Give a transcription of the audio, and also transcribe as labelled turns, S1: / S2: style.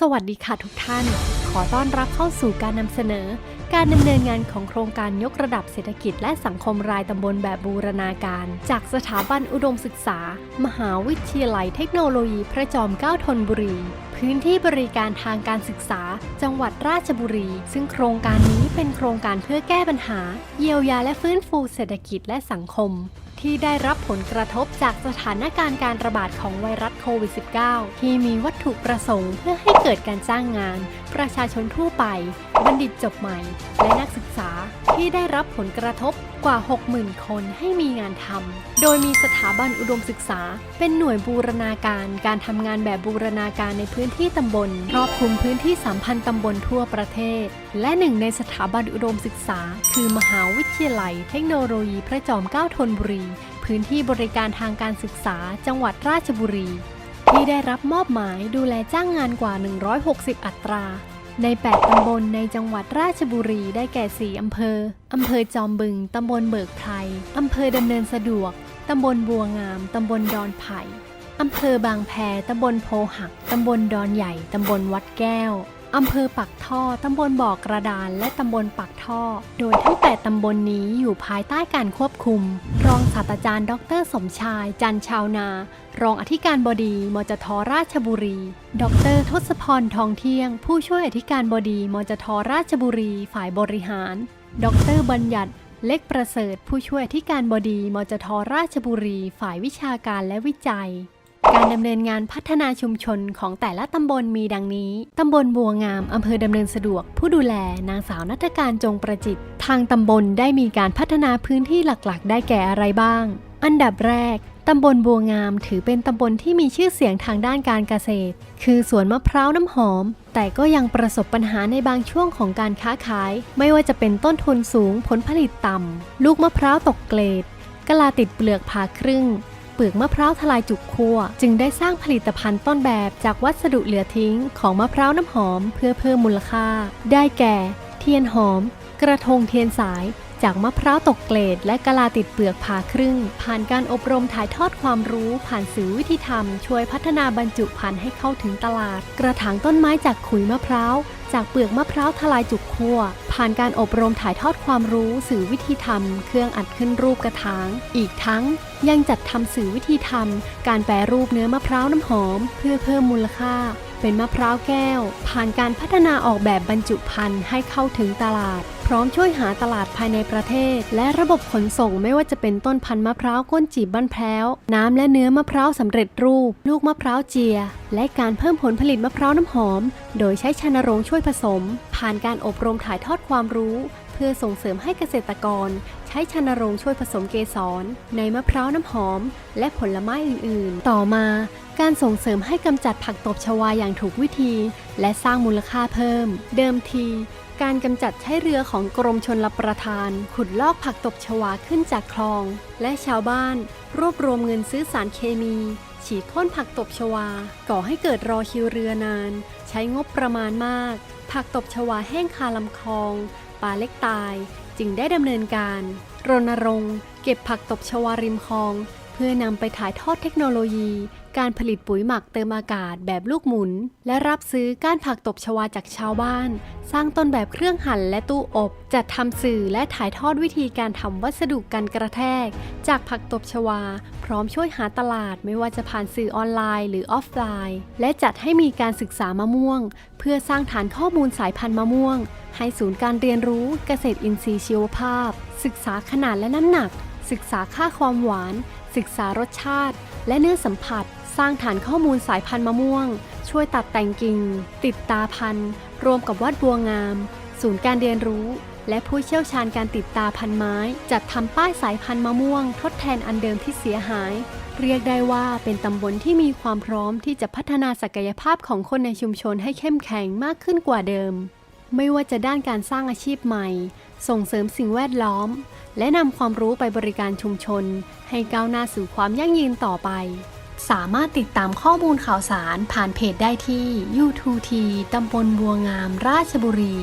S1: สวัสดีค่ะทุกท่าน ขอต้อนรับเข้าสู่การนำเสนอ การดำเนินงานของโครงการยกระดับเศรษฐกิจและสังคมรายตำบลแบบบูรณาการ จากสถาบันอุดมศึกษา มหาวิทยาลัยเทคโนโลยีพระจอมเกล้าธนบุรี พื้นที่บริการทางการศึกษา จังหวัดราชบุรี ซึ่งโครงการนี้เป็นโครงการเพื่อแก้ปัญหา เยียวยาและฟื้นฟูเศรษฐกิจและสังคม ที่ได้รับผลกระทบจากสถานการณ์การระบาดของไวรัสโควิด -19 ที่มีวัตถุประสงค์เพื่อให้เกิดการจ้างงาน ประชาชนทั่วไปบัณฑิตจบใหม่ และนักศึกษาที่ได้รับผลกระทบกว่า 60,000 คนให้มีงานทำ โดยมีสถาบันอุดมศึกษา เป็นหน่วยบูรณาการการทำงานแบบบูรณาการในพื้นที่ตำบลครอบคลุมพื้นที่ 3,000 ตำบลทั่วประเทศ และหนึ่งในสถาบันอุดมศึกษา คือมหาวิทยาลัย เทคโนโลยีพระจอมเกล้าธนบุรี พื้นที่บริการทางการศึกษา จังหวัดราชบุรีที่ได้รับมอบหมายดูแลจ้างงานกว่า 160 อัตรา ใน 8 ตำบลในจังหวัดราชบุรีได้แก่ 4 อำเภอ อำเภอจอมบึง ตำบลเบิกไพรอำเภอดำเนินสะดวก ตำบลบัวงาม ตำบลดอนไผ่ อำเภอบางแพ ตำบลโพหัก ตำบลดอนใหญ่ ตำบลวัดแก้ว อำเภอปักท่อ ตำบลบ่อกระดาน และตำบลปักท่อ โดยทั้ง8ตำบลนนี้อยู่ภายใต้การควบคุม รองศาสตราจารย์ ดร สมชาย จันชาวนา รองอธิการบดี มจทราชบุรี ดร ทศพร ทองเที่ยง ผู้ช่วยอธิการบดี มจทราชบุรี ฝ่ายบริหาร ดร บัญญัติเล็กประเสริฐผู้ช่วยอธิการบดี มจทราชบุรี ฝ่ายวิชาการและวิจัย การดำเนินงานพัฒนาชุมชนของแต่ละตำบลมีดังนี้ ตำบลบัวงามอำเภอดำเนินสะดวก ผู้ดูแลนางสาวนัฐการจงประจิต ทางตำบลได้มีการพัฒนาพื้นที่หลักๆ ได้แก่อะไรบ้าง อันดับแรกตำบลบัวงามถือเป็นตำบลที่มีชื่อเสียงทางด้านการเกษตร คือสวนมะพร้าวน้ำหอม แต่ก็ยังประสบปัญหาในบางช่วงของการค้าขาย ไม่ว่าจะเป็นต้นทุนสูงผลผลิตต่ำ ลูกมะพร้าวตกเกรดกะลาติดเปลือกผ่าครึ่ง เปลือกมะพร้าวทลายจุกคั่ว จึงได้สร้างผลิตภัณฑ์ต้นแบบจากวัสดุเหลือทิ้งของมะพร้าวน้ำหอมเพื่อเพิ่มมูลค่า ได้แก่ เทียนหอม กระทงเทียนสายจากมะพร้าวตกเกรด และกะลาติดเปลือกผ่าครึ่ง ผ่านการอบรมถ่ายทอดความรู้ ผ่านสื่อวิธีธรรมช่วยพัฒนาบรรจุภัณฑ์ให้เข้าถึงตลาด กระถางต้นไม้จากขุยมะพร้าว จากเปลือกมะพร้าวทลายจุกคั่ว ผ่านการอบรมถ่ายทอดความรู้สื่อวิธีทำเครื่องอัดขึ้นรูปกระถาง อีกทั้งยังจัดทำสื่อวิธีทำการแปรรูปเนื้อมะพร้าวน้ำหอม เพื่อเพิ่มมูลค่า เป็นมะพร้าวแก้ว ผ่านการพัฒนาออกแบบบรรจุภัณฑ์ให้เข้าถึงตลาด พร้อมช่วยหาตลาดภายในประเทศ และระบบขนส่งไม่ว่าจะเป็นต้นพันธุ์มะพร้าวก้นจีบบ้านแพ้ว น้ำและเนื้อมะพร้าวสำเร็จรูป ลูกมะพร้าวเจีย และการเพิ่มผลผลิตมะพร้าวน้ำหอม โดยใช้ชนโรงช่วยผสม ผ่านการอบรมถ่ายทอดความรู้ เพื่อส่งเสริมให้เกษตรกร ใช้ชนโรงช่วยผสมเกสร ในมะพร้าวน้ำหอม และผลไม้อื่นๆ ต่อมาการส่งเสริมให้กำจัดผักตบชวาอย่างถูกวิธี และสร้างมูลค่าเพิ่ม เดิมทีการกำจัดใช้เรือของกรมชนรประทาน ขุดลอกผักตบชวาขึ้นจากคลอง และชาวบ้าน รวบรวมเงินซื้อสารเคมี ฉีดพ่นผักตบชวา ก่อให้เกิดรอคิวเรือนาน ใช้งบประมาณมาก ผักตบชวาแห้งคาลำคลอง ปลาเล็กตาย จึงได้ดำเนินการ รณรงค์ เก็บผักตบชวาริมคลอง เพื่อนำไปถ่ายทอดเทคโนโลยี การผลิตปุ๋ยหมักเติมอากาศแบบลูกหมุน และรับซื้อก้านผักตบชวาจากชาวบ้าน สร้างต้นแบบเครื่องหั่นและตู้อบ จัดทำสื่อและถ่ายทอดวิธีการทำวัสดุกันกระแทก จากผักตบชวา พร้อมช่วยหาตลาดไม่ว่าจะผ่านสื่อออนไลน์ หรือออฟไลน์ และจัดให้มีการศึกษามะม่วง เพื่อสร้างฐานข้อมูลสายพันธุ์มะม่วง ให้ศูนย์การเรียนรู้เกษตรอินทรีย์ชีวภาพ ศึกษาขนาดและน้ำหนัก ศึกษาค่าความหวาน ศึกษารสชาติ และเนื้อสัมผัส สร้างฐานข้อมูลสายพันธุ์มะม่วง ช่วยตัดแต่งกิ่ง ติดตาพันธุ์ รวมกับวัดบัวงาม ศูนย์การเรียนรู้ และผู้เชี่ยวชาญการติดตาพันไม้ จัดทำป้ายสายพันธุ์มะม่วง ทดแทนอันเดิมที่เสียหาย เรียกได้ว่าเป็นตำบลที่มีความพร้อมที่จะพัฒนาศักยภาพของคนในชุมชนให้เข้มแข็งมากขึ้นกว่าเดิม ไม่ว่าจะด้านการสร้างอาชีพใหม่ ส่งเสริมสิ่งแวดล้อม และนำความรู้ไปบริการชุมชน ให้ก้าวหน้าสู่ความยั่งยืนต่อไป สามารถติดตามข้อมูลข่าวสารผ่านเพจได้ที่ U2T ตำบลบัวงามราชบุรี